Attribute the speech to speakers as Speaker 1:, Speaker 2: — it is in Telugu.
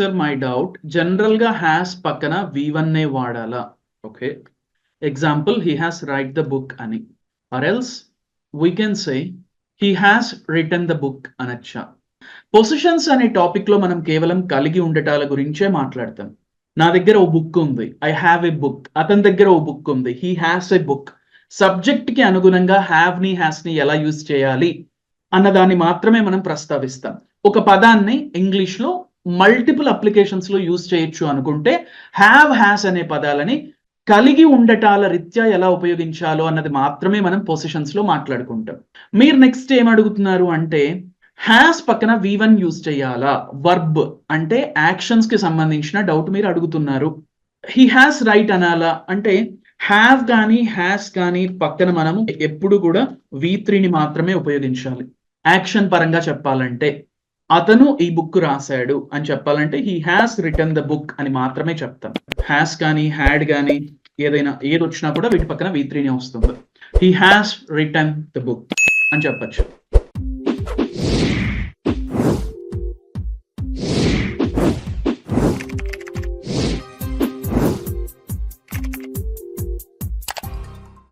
Speaker 1: సార్ మై డౌట్ జనరల్గా హ్యాస్ పక్కన వి వన్ నే వాడాలా okay example he has write the book అని or else we can say he has written the book అనొచ్చా పొజిషన్స్ అనే టాపిక్లో మనం కేవలం కలిగి ఉండటాల గురించే మాట్లాడతాం నా దగ్గర ఓ బుక్ ఉంది ఐ హ్యావ్ ఏ బుక్ అతని దగ్గర ఓ బుక్ ఉంది హీ హ్యాస్ ఏ బుక్ సబ్జెక్ట్కి అనుగుణంగా హ్యావ్ని హ్యాస్ని ఎలా యూజ్ చేయాలి అన్నదాన్ని మాత్రమే మనం ప్రస్తావిస్తాం ఒక పదాన్ని ఇంగ్లీష్లో మల్టిపుల్ అప్లికేషన్స్లో యూజ్ చేయొచ్చు అనుకుంటే హ్యావ్ హ్యాస్ అనే పదాలని కలిగి ఉండటాల రీత్యా ఎలా ఉపయోగించాలో అన్నది మాత్రమే మనం పొసిషన్స్లో మాట్లాడుకుంటాం. మీరు నెక్స్ట్ ఏం అడుగుతున్నారు అంటే హ్యాస్ పక్కన వి వన్ యూజ్ చేయాలా? వర్బ్ అంటే యాక్షన్స్కి సంబంధించిన డౌట్ మీరు అడుగుతున్నారు. హీ హ్యాస్ రైట్ అనాలా? అంటే హ్యావ్ కానీ హ్యాస్ కానీ పక్కన మనము ఎప్పుడు కూడా వి త్రీని మాత్రమే ఉపయోగించాలి. యాక్షన్ పరంగా చెప్పాలంటే. అతను ఈ బుక్ రాశాడు అని చెప్పాలంటే he has written the book అని మాత్రమే చెప్తాం. హ్యాస్ కానీ హ్యాడ్ కానీ ఏదైనా ఏది వచ్చినా కూడా వీటి పక్కన వీత్రీనే వస్తుంది. He has written the book అని చెప్పచ్చు.